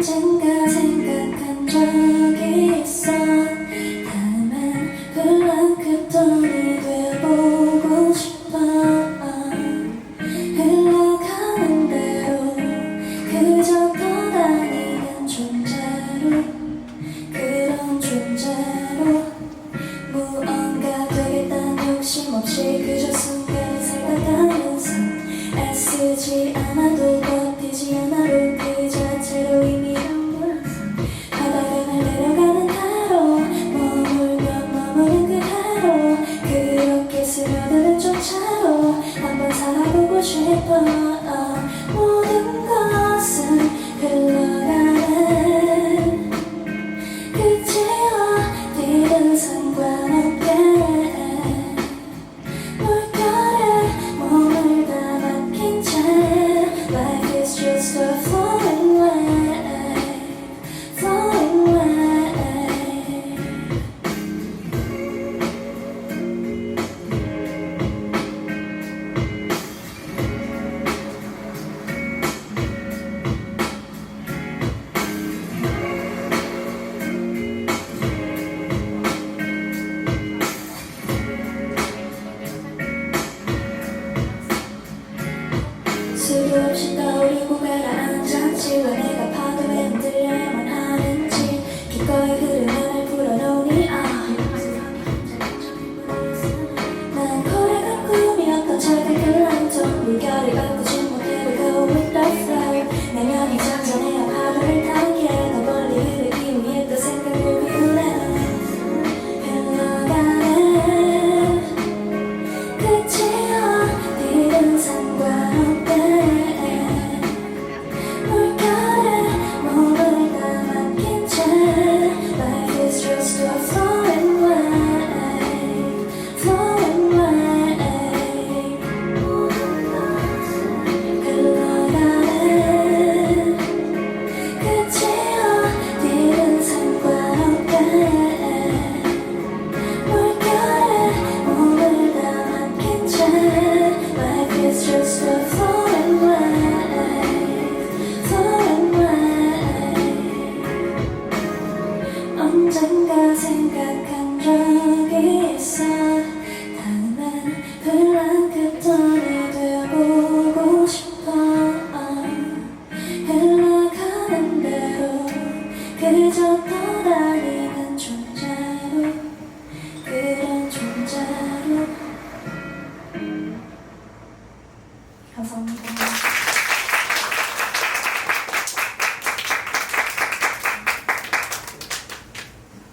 언젠가 생각한 적이 있어. 다음엔 블랑크 돈이 돼보고 싶어. 흘러가는 대로 그저 떠다니는 존재로 그런 존재로. 무언가 되겠다는 욕심 없이 그저 순 싶어 모든 것은 흘러가는 그치와 뒤는 상관없게. 물결에 몸을 다 맡긴 채. Life is just a flowing 수도 없이 떠오르고 가라 언젠가 생각한 적이 있어 다음엔 블랑크 톤이 되어보고 싶어. 흘러가는 대로 그저 떠다니는